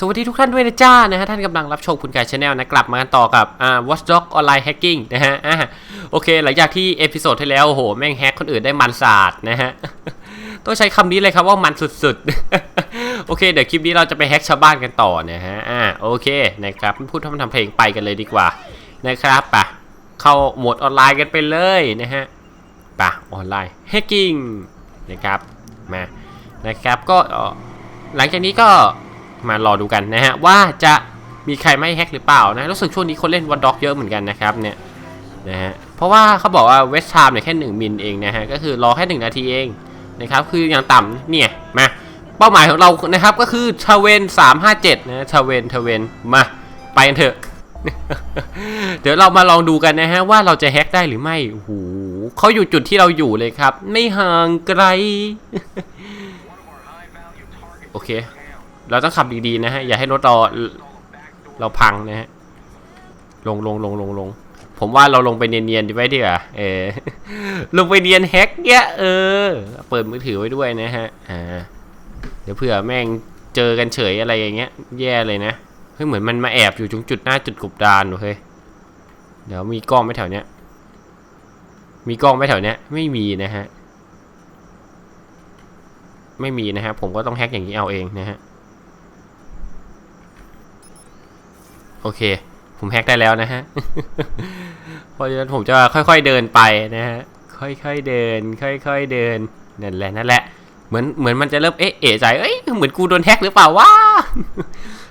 สวัสดีทุกท่านด้วยนะจ้านะฮะท่านกำลังรับชมคุณกายชาแนลนะกลับมากันต่อกับอ่า Watchdog Online Hacking นะฮะอ่าโอเค หลังจากที่เอพิโซดที่แล้วโอ้โหแม่งแฮกคนอื่นได้มันสาดนะฮะต้องใช้คำนี้เลยครับว่ามันสุดๆ โอเค เดี๋ยวคลิปนี้เราจะไปแฮกชาวบ้านกันต่อนะฮะอ่าโอเคนะครับพูดทำทำเพลงไปกันเลยดีกว่านะครับปะเข้าโหมดออนไลน์กันไปเลยนะฮะปะออนไลน์แฮกกิ้งนะครับมานะครับก็หลังจากนี้ก็ มารอดูกันนะฮะว่าจะมีใครไม่แฮกหรือเปล่านะรู้สึกช่วงนี้คนเล่นวันด็อกเยอะเหมือนกันนะครับเนี่ยนะฮะเพราะว่าเขาบอกว่าเวสต์ไทม์เนี่ยแค่ 1 มิลเองนะฮะก็คือรอแค่ 1 นาทีเองนะครับคืออย่างต่ำเนี่ยมาเป้าหมายของเรานะครับก็คือชาเวน357นะชาเวนชาเวนมาไปกันเถอะ เดี๋ยวเรามาลองดูกันนะฮะว่าเราจะแฮกได้หรือไม่โอ้โหเขาอยู่จุดที่เราอยู่เลยครับ ไม่ห่างไกล โอเค เราต้องขับดีๆนะฮะ อย่าให้รถเราเราพังนะฮะ ลงลงลงลงลง ผมว่าเราลงไปเนียนๆดีไว้ดีกว่าเออ ลงไปเนียนแฮกเนี้ยเออ เปิดมือถือไว้ด้วยนะฮะ อ่า เดี๋ยวเผื่อแม่งเจอกันเฉยอะไรอย่างเงี้ย แย่เลยนะ เฮ้ยเหมือนมันมาแอบอยู่ตรงจุดหน้าจุดกบดานเฮ้ยเดี๋ยวมีกล้องไหมแถวเนี้ย มีกล้องไหมแถวเนี้ย ไม่มีนะฮะ ไม่มีนะฮะ ผมก็ต้องแฮกอย่างนี้เอาเองนะฮะ โอ เค ผมแฮกได้แล้วนะฮะเพราะฉะนั้นผมจะค่อยๆเดินไปนะฮะ ค่อยๆเดิน ค่อยๆเดิน นั่นแหละนั่นแหละ เหมือนเหมือนมันจะเริ่มเอ๊ะเอะใจ เอ้ยเหมือนกูโดนแฮกหรือเปล่าวะ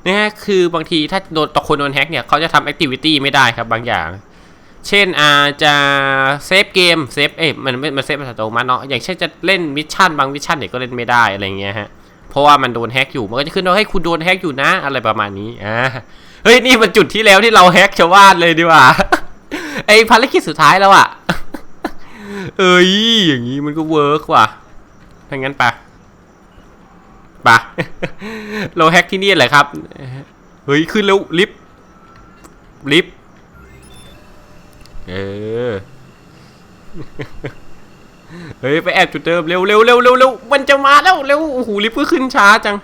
นะฮะ คือบางทีถ้าโดนต่อคนโดนแฮกเนี่ยเขาจะทำแอคทิวิตี้ไม่ได้ครับบางอย่าง เช่นอาจะเซฟเกม เซฟ เอ้ยมันมันมันเซฟอัตโนมัติเนาะ อย่างเช่นจะเล่นมิชชั่นบางมิชชั่นเนี่ยก็เล่นไม่ได้อะไรเงี้ยฮะ เพราะว่ามันโดนแฮกอยู่ มันก็จะขึ้นว่าให้คุณโดนแฮกอยู่นะ อะไรประมาณนี้ อ่า ฮ้ยนี่มันจุดที่แล้วที่เราแฮกชาวบ้านเลยดีกว่า ไอภารกิจสุดท้ายแล้วอะเอ้ยอย่างนี้มันก็เวิร์กว่ะถ้างั้นไปะปะเราแฮกที่นี่แหละครับ เฮ้ยขึ้นแล้วลิฟต์ลิฟต์เออเฮ้ยไปแอบจุดเดิมเร็วเร็วเร็วเร็วเร็วมันจะมาแล้วเร็วโอ้โหลิฟต์ก็ขึ้นช้าจัง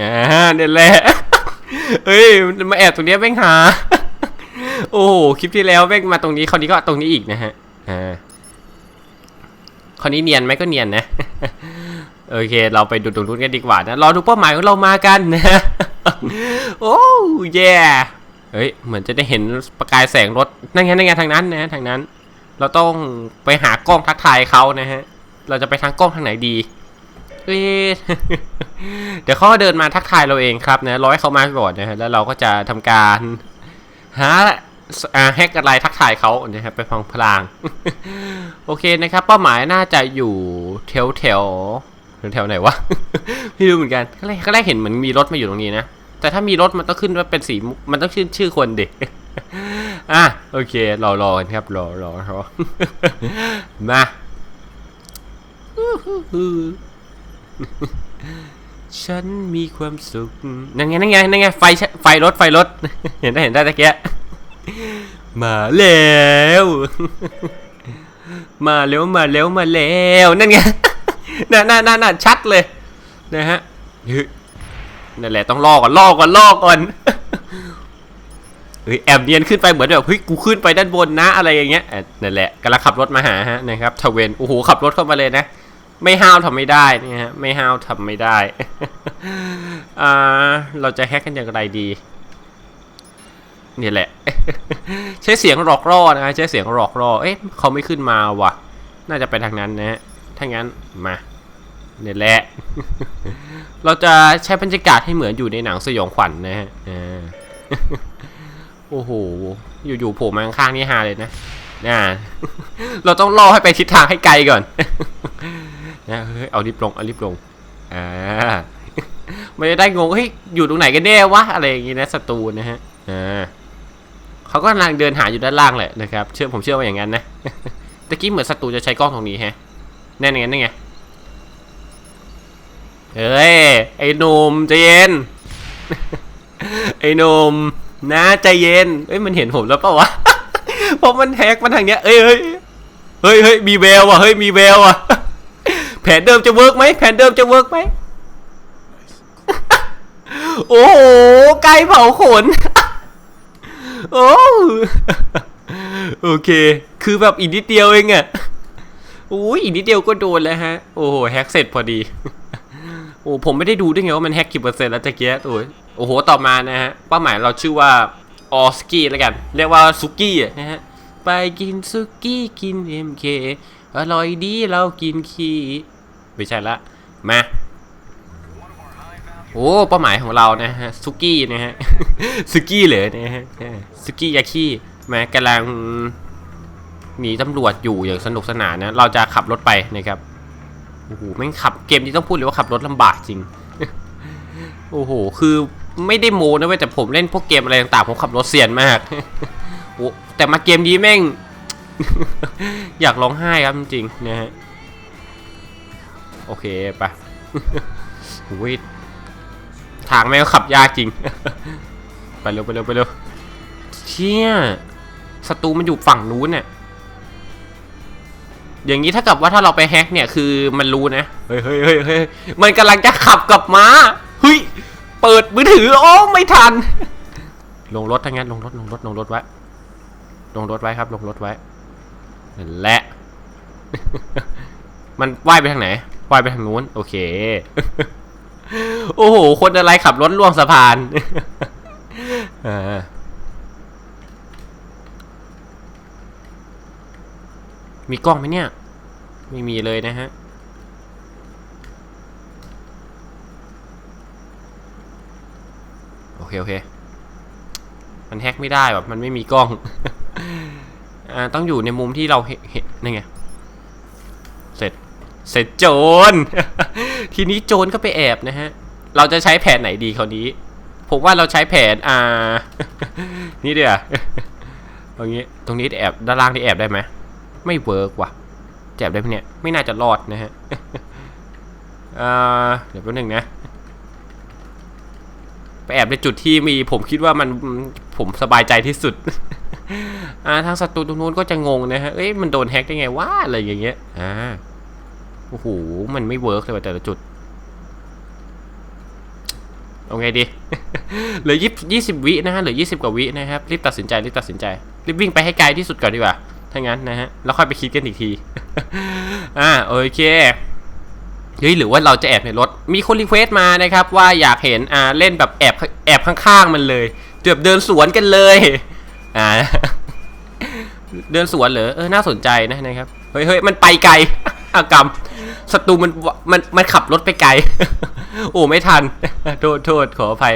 อ่าเนี่ยแหละเฮ้ยมาแอบตรงนี้แม่งหา โอ้โหคลิปที่แล้วแม่งมาตรงนี้คราวนี้ก็ตรงนี้อีกนะฮะอ่าคราวนี้เนียนไหมก็เนียนนะโอเค เราไปดูตรงนู้นกันดีกว่านะรอดูเป้าหมายของเรามากันนะโอ้แย่เฮ้ยเหมือนจะได้เห็นประกายแสงรถนั่นไงนั่นไงทางนั้นนะทางนั้น เราต้องไปหากล้องทักทายเขานะฮะ เราจะไปทางกล้องทางไหนดี เอ๊เดี๋ยวเขาเดินมาทักทายเราเองครับนะร้อให้เขามาก่อนนะฮะแล้วเราก็จะทำการหาแฮกอะไรทักทายเขานะครับไปฟังพลาง โอเคนะครับ เป้าหมายน่าจะอยู่แถวแถวแถวไหนวะไม่รู้เหมือนกันก็แรกก็แรกเห็นเหมือนมีรถมาอยู่ตรงนี้นะแต่ถ้ามีรถมันต้องขึ้นว่าเป็นสีมันต้องชื่อชื่อคนเด็กอะโอเครอรอกันครับรอรอรอมา ฉันมีความสุข นั่นไงนั่นไงนั่นไงไฟชไฟรถไฟรถ เห็นได้เห็นได้ตะเกียมาแล้วมาแล้วมาแล้วมาแล้วนั่นไงน่าน่าน่าน่าชัดเลยนะฮะนั่นแหละต้องล่อก่อนล่อก่อนล่อก่อนเฮ้ยแอบเนียนขึ้นไปเหมือนแบบเฮ้ยกูขึ้นไปด้านบนนะอะไรอย่างเงี้ยนั่นแหละกำลังขับรถมาหาฮะนะครับทเวนโอ้โหขับรถเข้ามาเลยนะ ไม่ห้าวทำไม่ได้นี่ฮะไม่ห้าวทำไม่ได้อ่าเราจะแฮกกันอย่างไรดีนี่แหละ ใช้เสียงหลอกล่อนะใช้เสียงหลอกล่อเอ๊ะเขาไม่ขึ้นมาว่ะ น่าจะไปทางนั้นนะฮะถ้างั้นมาเนี่ยแหละ เราจะใช้บรรยากาศให้เหมือนอยู่ในหนังสยองขวัญนะฮะโอ้โห อยู่ๆโผล่มาข้างๆนี่ฮาเลยนะน่าเราต้องล่อให้ไปทิศทางให้ไกลก่อน นะเฮ้ยเอาลิฟต์ลงเอาลิฟต์ลงอ่าไม่ได้งงเฮ้ยอยู่ตรงไหนกันแน่วะอะไรอย่างงี้นะศัตรูนะฮะอ่าเขาก็กำลังเดินหาอยู่ด้านล่างแหละนะครับเชื่อผมเชื่อว่าอย่างนั้นนะตะกี้เหมือนศัตรูจะใช้กล้องตรงนี้แฮะแน่นงนั่นไงเฮ้ยไอ้นมใจเย็น ไอ้นมนะใจเย็นเอ้ยมันเห็นผมแล้วเปล่าวะเพราะมันแฮกมาทางเนี้ยเอ้ยเฮ้ยเฮ้ยเฮ้ยมีแววว่ะเฮ้ยมีแววว่ะ แผนเดิมจะเวิร์กไหมแผนเดิมจะเวิร์กไหมโอ้โหไก่เผาขน โอ้โอเค คือแบบอีกนิดเดียวเองอะโอ้ยอีกนิดเดียวก็โดนแล้วฮะ โอ้โหแฮกเสร็จพอดี โอ้ผมไม่ได้ดูด้วยไงว่ามันแฮกกี่เปอร์เซ็นต์แล้วตะเกียโอ้ยโอ้โหต่อมานะฮะเป้าหมายเราชื่อว่าออสกี้แล้วกัน เรียกว่าซุกี้อะนะฮะ ไปกินซุกี้กิน MK อร่อยดีเรากินขี้ ไม่ใช่ละมาโอ้เป้าหมายของเรานะฮะซุกี้นะฮะซุกี้เหรอนะฮะซุกี้ยาคีแม้กำลังหนีตำรวจอยู่อย่างสนุกสนานนะเราจะขับรถไปนะครับโอ้โหแม่งขับเกมนี้ต้องพูดเลยว่าขับรถลำบากจริงโอ้โหคือไม่ได้โมนะเว้ยแต่ผมเล่นพวกเกมอะไรต่างๆผมขับรถเซียนมากโอ้แต่มาเกมนี้แม่ง อยากร้องไห้ครับจริงๆนะฮะ โอเคไปโอ้ยทางแม่งขับยากจริง ไปเร็วไปเร็วไปเร็วเชี่ยศัตรูมันอยู่ฝั่งนู้นเนี่ยอย่างนี้ถ้ากับว่าถ้าเราไปแฮกเนี่ยคือมันรู้นะ เฮ้ยเฮ้ยเฮ้ยเฮ้ยมันกำลังจะขับกลับมาเฮ้ย เปิดมือถือ โอ้ไม่ทัน ลงรถทั้งนั้นลงรถลงรถลงรถไว้ ลงรถไว้ครับ ลงรถไว้นั่นแหละ มันว่ายไปทางไหน ว่ายไปทางนู้น โอเค โอ้โห คนอะไรขับรถล่วงสะพานอ่ามีกล้องไหมเนี่ย ไม่มีเลยนะฮะ โอเค โอเค มันแฮกไม่ได้แบบมันไม่มีกล้องอ่าต้องอยู่ในมุมที่เราเห็นเห็นนี่ไง เสร็จ เสร็จโจร ทีนี้โจรก็ไปแอบนะฮะ เราจะใช้แผนไหนดีคราวนี้ ผมว่าเราใช้แผนอ่า นี่เดียวตรงนี้ ตรงนี้แอบ ด้านล่างนี่แอบได้ไหม ไม่เวิร์กว่ะแอบได้ไหมเนี่ย ไม่น่าจะรอดนะฮะอ่าเดี๋ยวแป๊บนึงนะ ไปแอบในจุดที่มีผมคิดว่ามันผมสบายใจที่สุดอ่าทางศัตรูตรงนู้นก็จะงงนะฮะ เอ้ยมันโดนแฮ็กได้ไงวะอะไรอย่างเงี้ย อ่า อ้โห มันไม่เวิร์กเลยว่ะแต่ละจุด เอาไงดี เหลือยี่ยี่สิบวินะฮะ เหลือยี่สิบกว่าวินะครับ รีบตัดสินใจ รีบตัดสินใจ รีบวิ่งไปให้ไกลที่สุดก่อนดีกว่า ถ้างั้นนะฮะ แล้วค่อยไปคิดกันอีกที อ่า โอเคเฮ้ยหรือว่าเราจะแอบในรถ มีคนรีเควสต์มานะครับว่าอยากเห็นอ่าเล่นแบบแอบแอบข้างๆมันเลยเกือบเดินสวนกันเลยอ่าเดินสวนเหรอเออน่าสนใจนะนะครับเฮ้ยเฮ้ยมันไปไกลอากรรม ศัตรูมันมันมันขับรถไปไกล โอ้ไม่ทัน โทษโทษขออภัย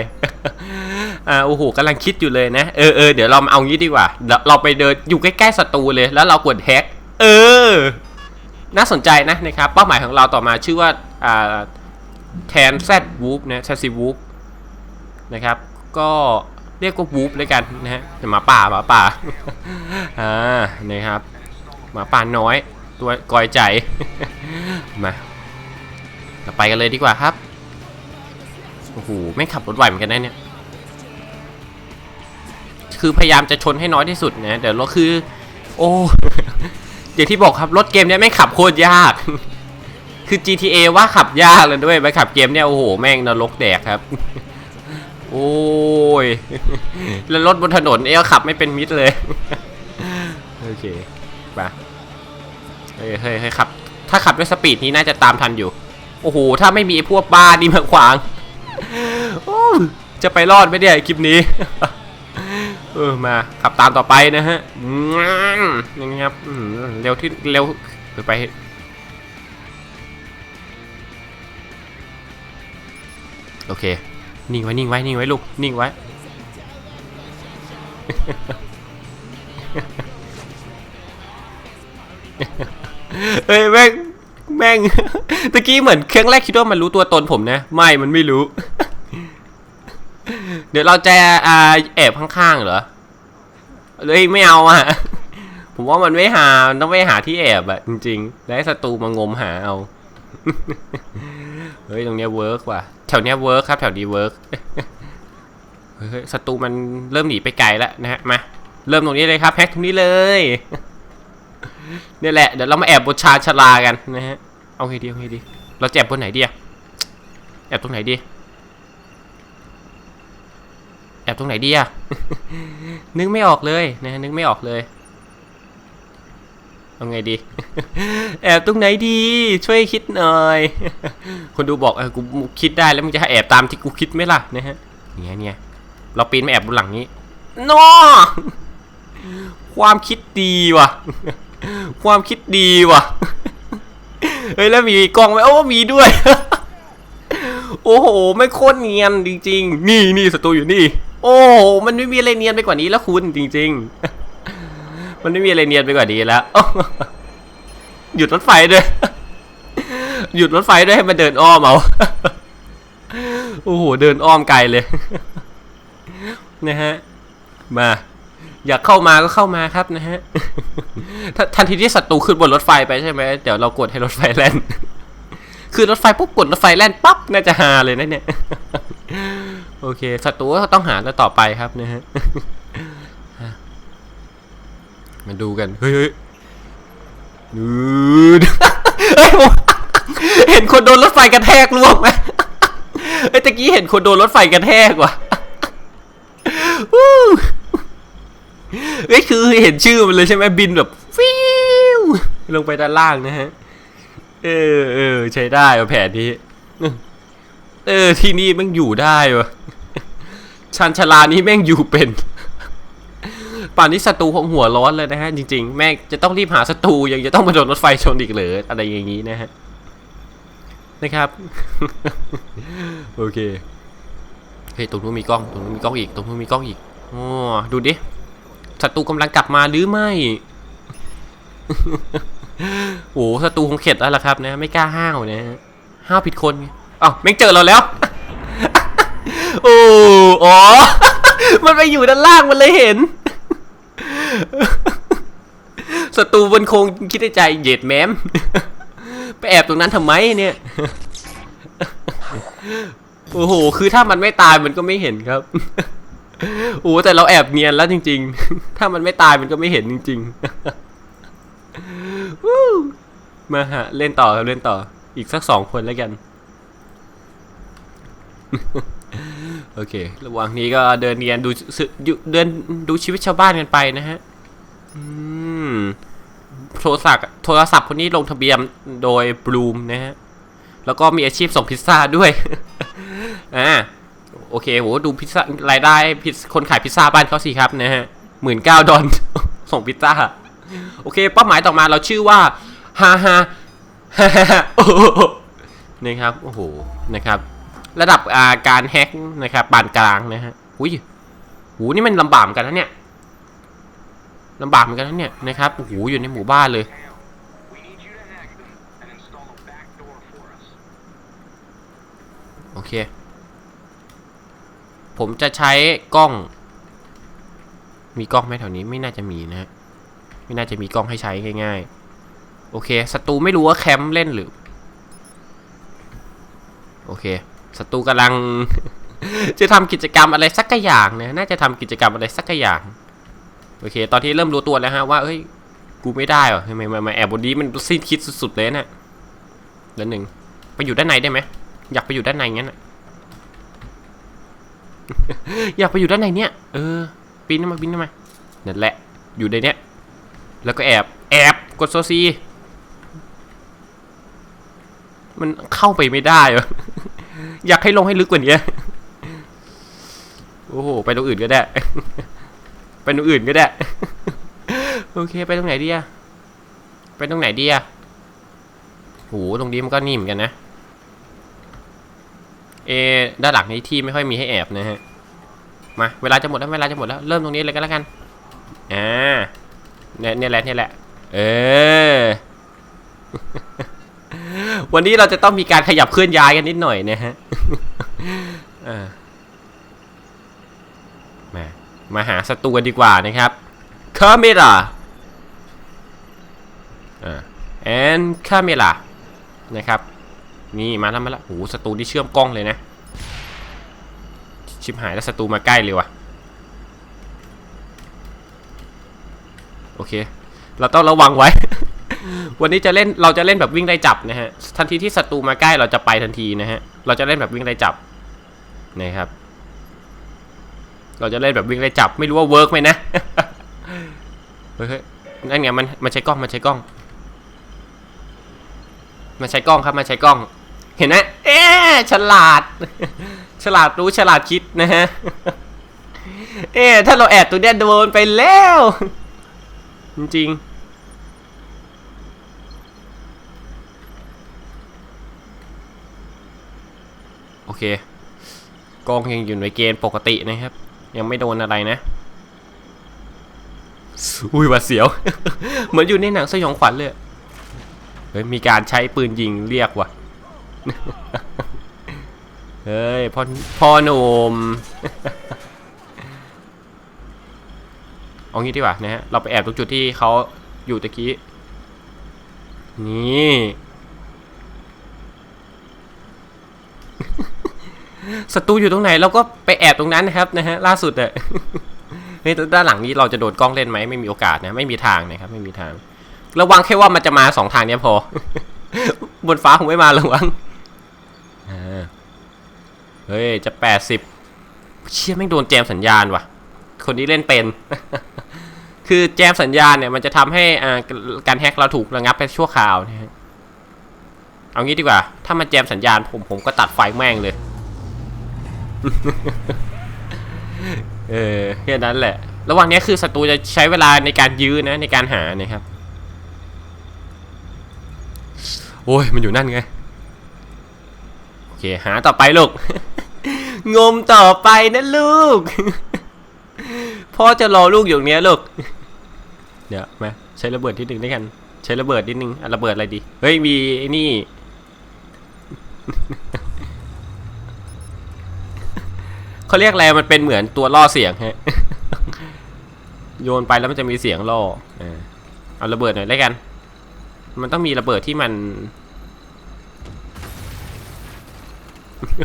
อ่าโอ้โหกำลังคิดอยู่เลยนะ เออเออเดี๋ยวเราเอางี้ดีกว่าเดี๋ยวเราไปเดินอยู่ใกล้ๆศัตรูเลย แล้วเรากดแฮก เออ น่าสนใจนะนะครับ เป้าหมายของเราต่อมาชื่อว่าอ่าแทนแซดวูฟนะแซซีวูฟนะครับ ก็เรียกว่าวูฟเลยกันนะฮะหมาป่าหมาป่า อ่า นะครับ หมาป่าน้อย ตัวกอยใจ มาเราไปกันเลยดีกว่าครับ โอ้โห ไม่ขับรถไหวเหมือนกันนะเนี่ย คือพยายามจะชนให้น้อยที่สุดนะเดี๋ยวเราคือ โอ้อย่างที่บอกครับ รถเกมเนี้ยแม่ขับโคตรยาก คือ GTA ว่าขับยากเลยด้วย ไปขับเกมเนี้ยโอ้โห แม่งนรกแดกครับ โอ้ย แล้วรถบนถนนเอ้ขับไม่เป็นมิตรเลย โอเค ไป เฮ้ยเฮ้ยเฮ้ยขับ ถ้าขับด้วยสปีดนี้น่าจะตามทันอยู่ โอ้โห ถ้าไม่มีไอ้พวกบ้านี่มาขวาง จะไปรอดไมเนี่ยคลิปนี้ เออ มาขับตามต่อไปนะฮะยังไงครับเร็วที่เร็วไปโอเค นิ่งไว้ นิ่งไว้ นิ่งไว้ลูก นิ่งไว้ เฮ้ยแม่งแม่งตะกี้เหมือนเครื่องแรกคิดว่ามันรู้ตัวตนผมนะ ไม่มันไม่รู้ เดี๋ยวเราจะอ่าแอบข้างๆเหรอเลยไม่เอาอะ ผมว่ามันไม่หานต้องไปหาที่แอบอะจริงๆ แล้วศัตรูมางมหาเอา เฮ้ยตรงเนี้ยเวิร์กว่ะแถวเนี้ยเวิร์กครับแถวนี้เวิร์กเฮ้ยศัตรูมันเริ่มหนีไปไกลแล้วนะฮะมาเริ่มตรงนี้เลยครับแฮกตรงนี้เลย เนี่ยแหละ เดี๋ยวเรามาแอบบนชาชลากันนะฮะ เอาไงดีเอาไงดี เราจะแอบบนไหนดีอะแอบตรงไหนดี แอบตรงไหนดีอะนึกไม่ออกเลยนะฮะนึกไม่ออกเลยเอาไงดี แอบตรงไหนดี ช่วยคิดหน่อย คนดูบอกเออกูคิดได้แล้วมึงจะแอบตามที่กูคิดไหมล่ะนะฮะเนี่ยเนี่ยเราปีนมาแอบบนหลังนี้นอความคิดดีว่ะ ความคิดดีว่ะ เฮ้ยแล้วมีกล้องไหมโอ้มีด้วย โอ้โห ไม่โคตรเนียนจริง ๆ นี่นี่ศัตรูอยู่นี่ โอ้โหมันไม่มีอะไรเนียนไปกว่านี้แล้วคุณจริง ๆ มันไม่มีอะไรเนียนไปกว่านี้แล้วหยุดรถไฟด้วยหยุดรถไฟด้วยให้มันเดินอ้อมเอาโอ้โห เดินอ้อมไกลเลย นะฮะ มา อยากเข้ามาก็เข้ามาครับนะฮะทันทีที่ศัตรูขึ้นบนรถไฟไปใช่ไหมเดี๋ยวเรากดให้รถไฟแล่นคือรถไฟปุ๊บกดรถไฟแล่นปั๊บน่าจะฮาเลยนะเนี่ยโอเคศัตรูก็ต้องหาแล้วต่อไปครับนะฮะมาดูกันเฮ้ยเฮ้ยนูดเฮ้ยผมเห็นคนโดนรถไฟกระแทกล่วงไหมเฮ้ยตะกี้เห็นคนโดนรถไฟกระแทกว่ะ เฮ้ยคือเห็นชื่อมันเลยใช่ไหมบินแบบฟิวลงไปด้านล่างนะฮะ เออเออใช้ได้วะแผนนี้ เออที่นี่แม่งอยู่ได้วะชันชลานี้แม่งอยู่เป็นป่านนี้ศัตรูคงหัวร้อนเลยนะฮะจริงๆ แม่งจะต้องรีบหาศัตรูยังจะต้องมาโดนรถไฟชนอีกเหรออะไรอย่างนี้นะฮะนะครับโอเคเฮ้ยตรงนู้นมีกล้องตรงนู้นมีกล้องอีกตรงนู้นมีกล้องอีกอ๋อดูดิ ศัตรูกำลังกลับมาหรือไม่ โอ้ศัตรูคงเข็ดแล้วล่ะครับนะ ไม่กล้าห้าวนะห้าวผิดคนอ้าวแม่งเจอเราแล้ว โอ้อ๋อ มันไปอยู่ด้านล่างมันเลยเห็นศัตรูบนโคงคิดในใจเหย็ดแม้ม ไปแอบตรงนั้นทำไมเนี่ย โอ้โห คือถ้ามันไม่ตายมันก็ไม่เห็นครับ โอ้แต่เราแอบเนียนแล้วจริง ๆ ถ้ามันไม่ตายมันก็ไม่เห็นจริงๆมาฮะเล่นต่อครับเล่นต่อ อีกสักสองคนแล้วกัน โอเค ระหว่างนี้ก็เดินเนียนดูเดินดูชีวิตชาวบ้านกันไปนะฮะโทรศัพท์โทรศัพท์คนนี้ลงทะเบียนโดยบลูมนะฮะ แล้วก็มีอาชีพส่งพิซซ่าด้วย อ่า โอเคโหดูพิซซ่ารายได้พิซคนขายพิซซ่าบ้านเขาสิครับนะฮะหมื่นเก้าดอลส่งพิซซ่า โอเค เป้าหมายต่อมาเราชื่อว่าฮาฮาฮ่าฮ่าโอ้โหนะครับโอ้โหนะครับ ระดับาการแฮกนะครับปานกลางนะฮะอุ้ยหูนี่มันลำบากเหมือนกันนะเนี่ยลำบากเหมือนกันนะเนี่ยนะครับโอ้โหอยู่ในหมู่บ้านเลยโอเค ผมจะใช้กล้อง มีกล้องไหมแถวนี้ไม่น่าจะมีนะฮะไม่น่าจะมีกล้องให้ใช้ง่ายๆ โอเคศัตรูไม่รู้ว่าแคมป์เล่นหรือ โอเคศัตรูกำลัง จะทำกิจกรรมอะไรสักอย่างนะน่าจะทำกิจกรรมอะไรสักอย่างโอเค ตอนที่เริ่มรู้ตัวแล้วฮะว่าเอ้ย กูไม่ได้หรอทำไมมาแอบบนนี้มันสิ้นคิดสุดๆเลยนะแล้วหนึ่งไปอยู่ด้านในได้ไหมอยากไปอยู่ด้านในงั้นอะ อยากไปอยู่ด้านในเนี้ยเออปีนขึ้นมาปีนขึ้นมานั่นแหละ อยู่ในเนี้ย แล้วก็แอบ แอบ กดโซซี มันเข้าไปไม่ได้เหรออยากให้ลงให้ลึกกว่านี้ โอ้โห ไปตรงอื่นก็ได้ ไปตรงอื่นก็ได้ โอเค ไปตรงไหนดีอะไปตรงไหนดีอะโห ตรงนี้มันก็นิ่มกันนะ เอด้านหลังนี้ที่ไม่ค่อยมีให้แอบนะฮะ มา เวลาจะหมดแล้วเวลาจะหมดแล้ว เริ่มตรงนี้เลยก็แล้วกัน อ่า เนี่ยเนี่ยแหละเนี่ยแหละ เออ วันนี้เราจะต้องมีการขยับเคลื่อนย้ายกันนิดหน่อยนะฮะมา มาหาศัตรูกันดีกว่านะครับคาเมราอ่า and camera นะครับ นี่มาแล้วมาแล้วโหศัตรูที่เชื่อมกล้องเลยนะ ชิบหายแล้วศัตรูมาใกล้เลยว่ะ โอเค เราต้องระวังไว้ วันนี้จะเล่นเราจะเล่นแบบวิ่งไล่จับนะฮะ ทันทีที่ศัตรูมาใกล้เราจะไปทันทีนะฮะ เราจะเล่นแบบวิ่งไล่จับนะครับ เราจะเล่นแบบวิ่งไล่จับ ไม่รู้ว่าเวิร์กไหมนะ เฮ้ยนั่นไงมันมันใช้กล้องมันใช้กล้องมันใช้กล้องครับมันใช้กล้อง เห็นไหมเอ๊ะฉลาด ฉลาดรู้ฉลาดคิดนะฮะ เอ๊ะถ้าเราแอบตัวเนี้ยโดนไปแล้ว จริงๆ โอเคกองยังอยู่ในเกณฑ์ปกตินะครับ ยังไม่โดนอะไรนะอุ้ยหวาเสียว เหมือนอยู่ในหนังสยองขวัญเลย เฮ้ยมีการใช้ปืนยิงเรียกว่ะ เฮ้ยพ่อพ่อหนุ่มเอางี้ดีกว่านะฮะ เราไปแอบตรงจุดที่เขาอยู่ตะกี้ นี่ ศัตรูอยู่ตรงไหนเราก็ไปแอบตรงนั้นนะครับนะฮะล่าสุดอะเฮ้ยด้านหลังนี้เราจะโดดกล้องเล่นไหมไม่มีโอกาสนะ ไม่มีทางนะครับ ไม่มีทาง ระวังแค่ว่ามันจะมาสองทางเนี้ยพอ บนฟ้าคงไม่มาระวัง เฮ้ย จะแปดสิบเชี่ยแม่โดนแจมสัญญาณว่ะ คนนี้เล่นเป็น คือแจมสัญญาณเนี่ยมันจะทำให้อ่าการแฮกเราถูกระงับไปชั่วคราวนะฮะเอางี้ดีกว่า ถ้ามันแจมสัญญาณผมผมก็ตัดไฟแม่งเลย เออแค่นั้นแหละ ระหว่างนี้คือศัตรูจะใช้เวลาในการยื้อนะในการหานะครับ โอ้ย มันอยู่นั่นไง เค หาต่อไปลูก งมต่อไปนะลูก พ่อจะรอลูกอยู่เนี้ยลูก เดี๋ยวมาใช้ระเบิดที่หนึ่งด้วยกัน ใช้ระเบิดนิดนึงอะระเบิดอะไรดี เฮ้ย มีนี่ เขาเรียกอะไร มันเป็นเหมือนตัวล่อเสียงฮะ โยนไปแล้วมันจะมีเสียงล่อ เออเอาระเบิดหน่อยแล้วกัน มันต้องมีระเบิดที่มัน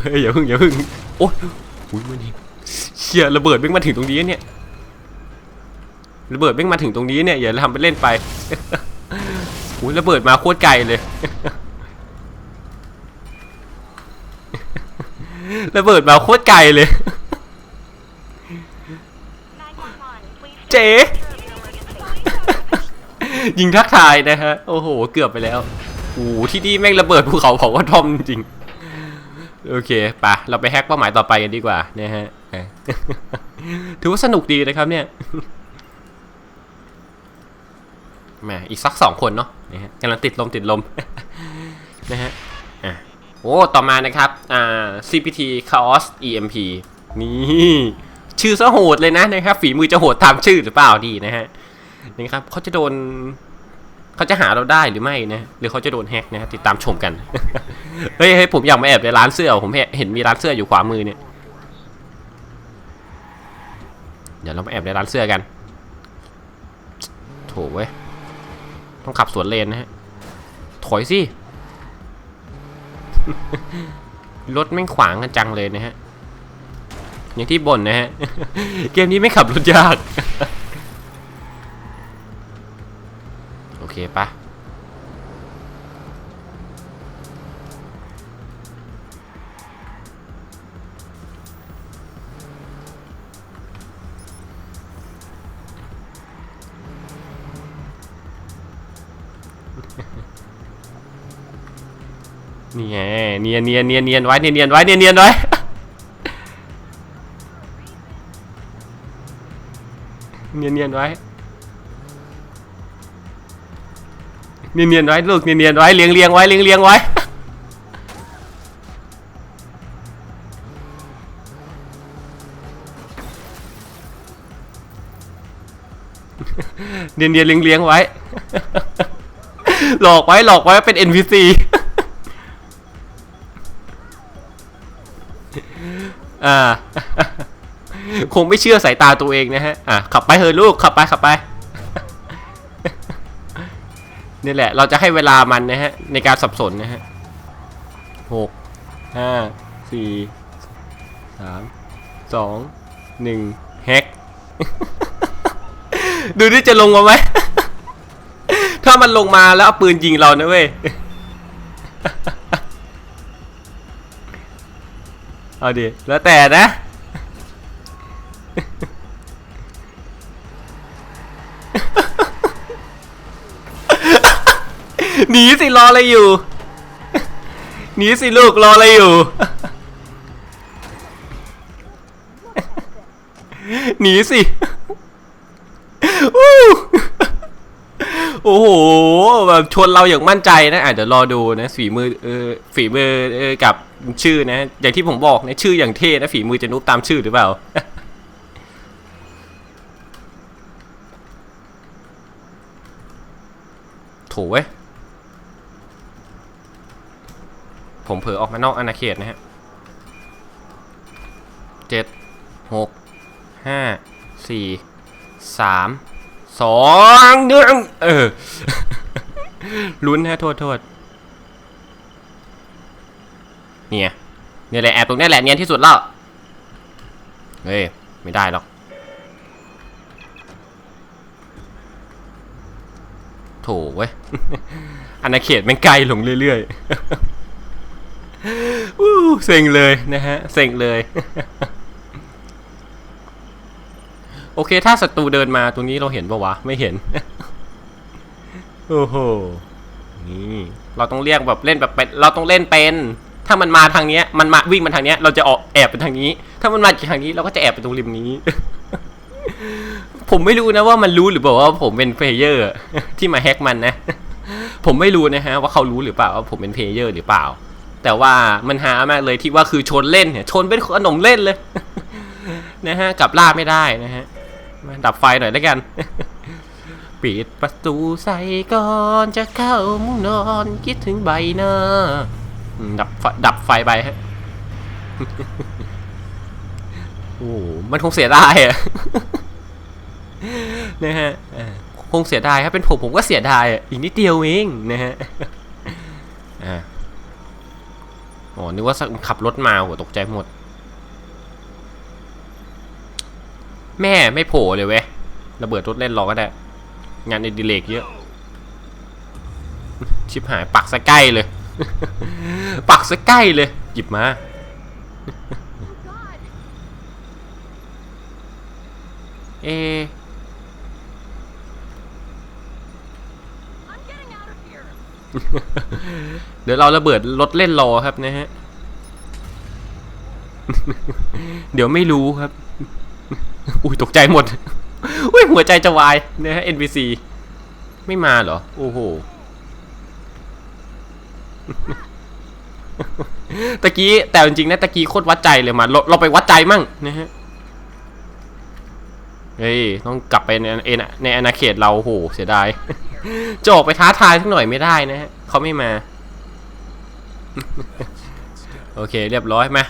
เฮ้ยอย่าพึ่งอย่าพึ่งโอ๊ยอุ้ยมันนี่เชี่ยระเบิดแม่งมาถึงตรงนี้เนี่ยระเบิดแม่งมาถึงตรงนี้เนี่ยอย่าทำไปเล่นไปอุ้ยระเบิดมาโคตรไกลเลยระเบิดมาโคตรไกลเลยเจ๊ยิงทักทายนะฮะโอ้โหเกือบไปแล้วโอ้ที่นี่แม่งระเบิดภูเขาเผากระท่อมจริง โอเคปะเราไปแฮกเป้าหมายต่อไปกันดีกว่านะฮะอะถือว่าสนุกดีนะครับเนี่ยแหมอีกสักสองคนเนาะนะฮะกำลังติดลมติดลมนะฮะโอ้ต่อมานะครับอ่า CPT Chaos EMP นี่ชื่อซะโหดเลยนะนะครับ ฝีมือจะโหดตามชื่อหรือเปล่าดีนะฮะนี่ครับเขาจะโดน เขาจะหาเราได้หรือไม่นะหรือเขาจะโดนแฮกนะฮะติดตามชมกันเฮ้ยเฮ้ยผมอยากมาแอบในร้านเสื้อ ผมเห็นมีร้านเสื้ออยู่ขวามือเนี่ยเดี๋ยวเรามาแอบในร้านเสื้อกัน โถเว้ย ต้องขับสวนเลนนะฮะ ถอยสิ รถแม่ขวางกันจังเลยนะฮะ อย่างที่บ่นนะฮะ เกมนี้ไม่ขับรถยาก โอเค ปะนี่ไงเนียนเนียนเนียนเนียนไว้เนียนเนียนไว้เนียนเนียนไว้ เนียนเนียนไว้ลูกเนียนเนียนไว้เลี้ยงเลี้ยงไว้เลี้ยงเลี้ยงไว้เนียนเนียนเลี้ยงเลี้ยงไว้ หลอกไว้หลอกไว้เป็น NPC อ่า คงไม่เชื่อสายตาตัวเองนะฮะ อะขับไปเถอะลูกขับไปขับไป นี่แหละ เราจะให้เวลามันนะฮะ ในการสับสนนะฮะหกห้าสี่สามสองหนึ่งแฮกดูที่จะลงมาไหม ถ้ามันลงมาแล้วเอาปืนยิงเรานะเว้ย เอาดิ แล้วแต่นะ หนีสิรออะไรอยู่หนีสิลูกรออะไรอยู่หนีสิโอ้โหแบบชนเราอย่างมั่นใจนะอะเดี๋ยวรอดูนะฝีมือเออฝีมือเออกับชื่อนะ อย่างที่ผมบอกนะชื่ออย่างเท่นะฝีมือจะนุบตามชื่อหรือเปล่าโถเว้ย ผมเผลอออกมานอกอาณาเขตนะฮะเจ็ดหกห้าสี่สามสองหนึ่งเออลุ้นฮะ โทษโทษเนี่ยเนี่ยแหละแอบตรงนี้แหละเนียนที่สุดแล้ว เฮ้ย ไม่ได้หรอกโถเว้ยอาณาเขตแม่งไกลลงเรื่อยๆ เซ็งเลยนะฮะ เซ็งเลย โอเค ถ้าศัตรูเดินมาตรงนี้เราเห็นปะวะ ไม่เห็น โอ้โห นี่ เราต้องเรียกแบบเล่นแบบเป็น เราต้องเล่นเป็น ถ้ามันมาทางเนี้ย มันมาวิ่งมาทางเนี้ย เราจะออกแอบไปทางนี้ ถ้ามันมาจากทางนี้เราก็จะแอบไปตรงริมนี้ ผมไม่รู้นะว่ามันรู้หรือเปล่าว่าผมเป็นเพลเยอร์ที่มาแฮกมันนะ ผมไม่รู้นะฮะว่าเขารู้หรือเปล่าว่าผมเป็นเพลเยอร์หรือเปล่า แต่ว่ามันหามากเลยที่ว่าคือชนเล่นเนี่ยชนเป็นขนมเล่นเลยนะฮะกลับล่าไม่ได้นะฮะมาดับไฟหน่อยแล้วกัน ปิดประตูใส่ก่อนจะเข้ามุ้งนอนคิดถึงใบหน้าดับไฟดับไฟไปฮะโอ้มันคงเสียดายอะนะฮะคงเสียดายครับเป็นผมผมก็เสียดายอะอีกนิดเดียวเองนะฮะอ่า อ๋อนึกว่าขับรถมาโหตกใจหมด แม่ไม่โผล่เลยเว้ยระเบิดรถเล่นรอก็ได้ งานในดิเลกเยอะ ชิบหายปักซะใกล้เลย ปักซะใกล้เลย หยิบมาเอ เดี๋ยวเราระเบิดรถเล่นรอครับนะฮะ เดี๋ยวไม่รู้ครับ อุ้ยตกใจหมด อุ้ยหัวใจจะวายนะฮะ NPC ไม่มาเหรอ โอ้โห ตะกี้แต่จริงๆนะตะกี้โคตรวัดใจเลยมาเราเราไปวัดใจมั่งนะฮะเฮ้ย ต้องกลับไปในในในอาณาเขตเราโอ้โหเสียดาย จะออกไปท้าทายสักหน่อยไม่ได้นะฮะเขาไม่มา โอเค เรียบร้อยมา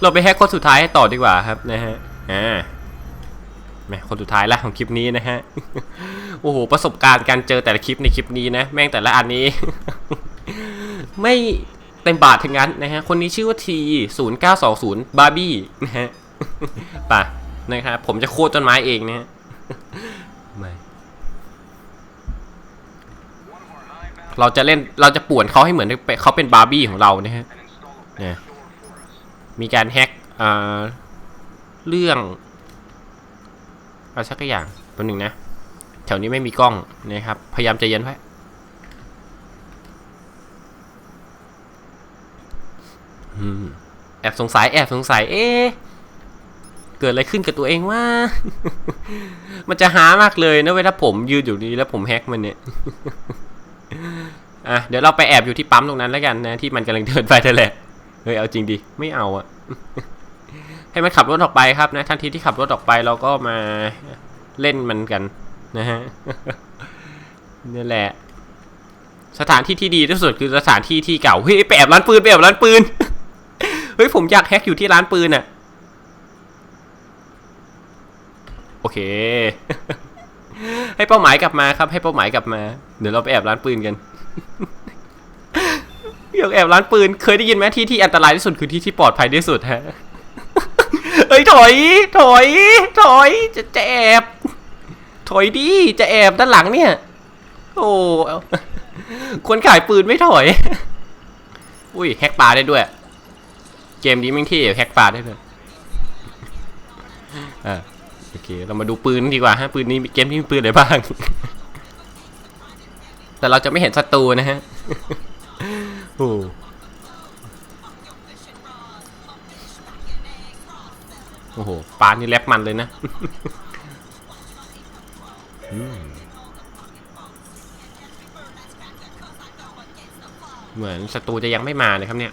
เราไปแฮกคนสุดท้ายให้ต่อดีกว่าครับนะฮะ อ่าแม่คนสุดท้ายแล้วของคลิปนี้นะฮะ โอ้โห ประสบการณ์การเจอแต่ละคลิปในคลิปนี้นะ แม่งแต่ละอันนี้ ไม่เต็มบาททั้งนั้นนะฮะ คนนี้ชื่อว่า T 0 9 2 0 Barbie นะฮะป่ะนะครับผมจะโค่นต้นไม้เองนะฮะ เราจะเล่นเราจะป่วนเขาให้เหมือนเขาเป็นบาร์บี้ของเรานะฮะ and install a back Yeah. door for us. มีการแฮ็กอ่าเรื่องอะไรสักอย่างตัวหนึ่งนะ แถวนี้ไม่มีกล้องนะครับ พยายามใจเย็นไว้แอบสงสัยแอบสงสัย เอ๊เกิดอะไรขึ้นกับตัวเองว่า มันจะหามากเลยนะเว้ยถ้าผมยืนอยู่นี้แล้วผมแฮกมันเนี่ย อะเดี๋ยวเราไปแอบอยู่ที่ปั๊มตรงนั้นแล้วกันนะที่มันกำลังเดินไปนั่นแหละเฮ้ยเอาจริงดิไม่เอาอะให้มันขับรถออกไปครับนะทันทีที่ขับรถออกไปเราก็มาเล่นมันกันนะฮะนี่แหละ สถานที่ที่ดีที่สุดคือสถานที่ที่เก่าเฮ้ยไปแอบร้านปืนไปแอบร้านปืนเฮ้ยผมอยากแฮกอยู่ที่ร้านปืนอะโอเค ให้เป้าหมายกลับมาครับ ให้เป้าหมายกลับมา เดี๋ยวเราไปแอบร้านปืนกัน อยากแอบร้านปืน เคยได้ยินไหมที่ที่อันตรายที่สุดคือที่ที่ปลอดภัยที่สุดฮะเอ้ยถอย ถอย ถอย จะจะแอบ ถอยดิ จะแอบด้านหลังเนี่ย โอ้เอาคนขายปืนไม่ถอย อุ้ยแฮกปลาได้ด้วย เกมนี้แม่งที่แฮกปลาได้ด้วยอ่าโอเค เรามาดูปืนดีกว่าฮะ ปืนนี้เกมนี้มีปืนอะไรบ้าง แต่เราจะไม่เห็นศัตรูนะฮะโอ้โอ้โหปานี่แรปมันเลยนะอืมเหมือนศัตรูจะยังไม่มาเลยครับเนี่ย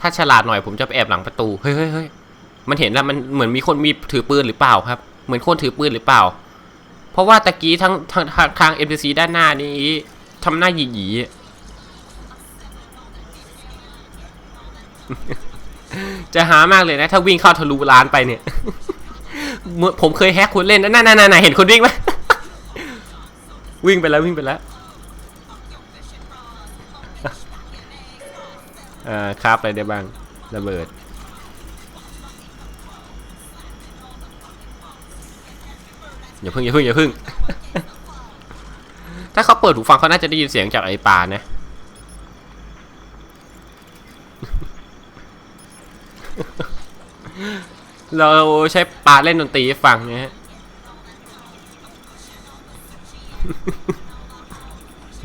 ถ้าฉลาดหน่อยผมจะไปแอบหลังประตู เฮ้ยเฮ้ยเฮ้ยมันเห็นแล้วมันเหมือนมีคนมีถือปืนหรือเปล่าครับ เหมือนคนถือปืนหรือเปล่า เพราะว่าตะกี้ทั้งทางทางทาง NPC ด้านหน้านี้ทำหน้าหยีหยีๆจะหามากเลยนะ ถ้าวิ่งเข้าทะลุร้านไปเนี่ยเหมือนผมเคยแฮกคนเล่นนะนั่นนั่นเห็นคนวิ่งไหมวิ่งไปแล้ววิ่งไปแล้วอ่าครับอะไรได้บ้างระเบิด อย่าพึ่งอย่าพึ่งอย่าพึ่ง ถ้าเขาเปิดหูฟังเขาน่าจะได้ยินเสียงจากไอ้ปลานะเราใช้ปลาเล่นดนตรีฟังนะฮะ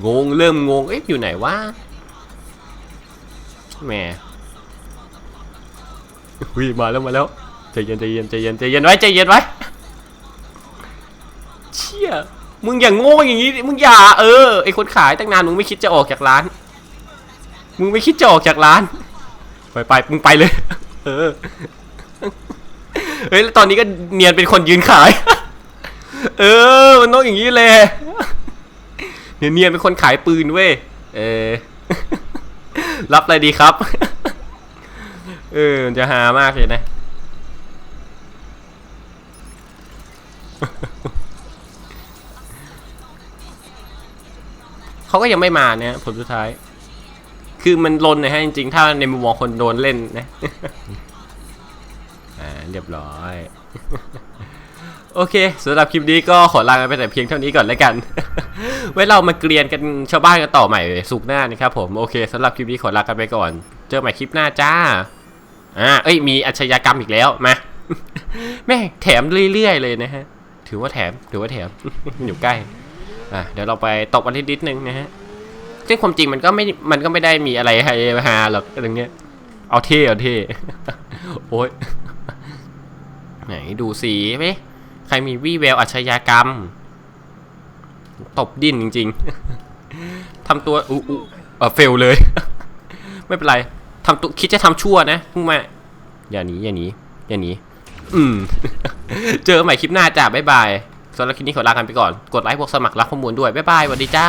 งงเริ่มงงเอ๊ะอยู่ไหนวะแหมวิมาแล้วมาแล้วใจเย็นใจเย็นใจเย็นใจเย็นไว้ใจเย็นไว้ ยมึงอย่างโง่อย่างนี้มึงอย่าเออไอคนขายตั้งนานมึงไม่คิดจะออกจากร้าน มึงไม่คิดจะออกจากร้าน ไปไปมึงไปเลย เออเฮ้ยตอนนี้ก็เนียนเป็นคนยืนขาย เออมันต้องอย่างนี้เลยเนียนเนียนเป็นคนขายปืนเว้ยเออรับอะไรดีครับ เออจะหามากเลยนะ เขาก็ยังไม่มาเนี่ยผลสุดท้าย คือมันลนนะฮะจริงๆ ถ้าในมุมมองคนโดนเล่นนะอ่าเรียบร้อย โอเคสำหรับคลิปนี้ก็ขอลาไปแต่เพียงเท่านี้ก่อนแล้วกัน ไว้เรามาเกรียนกันชาวบ้านกันต่อใหม่สุกหน้านะครับผมโอเคสำหรับคลิปนี้ขอลากันไปก่อน เจอใหม่คลิปหน้าจ้าอ่าเอ้ยมีอาชญากรรมอีกแล้วมาแม่แถมเรื่อยๆเลยนะฮะ ถือว่าแถมถือว่าแถมอยู่ใกล้ อะเดี๋ยวเราไปตบกันที่นิดนึงนะฮะซึ่งความจริงมันก็ไม่ มันก็ไม่ได้มีอะไรให้ฮาหรอกอะไรเงี้ย เอาเท่เอาเท่โอ้ยไหนดูสีไหมใครมีวี่แววอาชญากรรม ตบดิ้นจริง ๆทำตัวอู้อู้เออเฟลเลย ไม่เป็นไรทำตัวคิดจะทำชั่วนะพุ่งมาอย่าหนีอย่าหนีอย่าหนีอืม เจอใหม่คลิปหน้าจ้าบ๊ายบาย สำหรับคลิปนี้ขอลากันไปก่อน กดไลค์พวกสมัครรับข้อมูลด้วย บ๊ายบายสวัสดีจ้า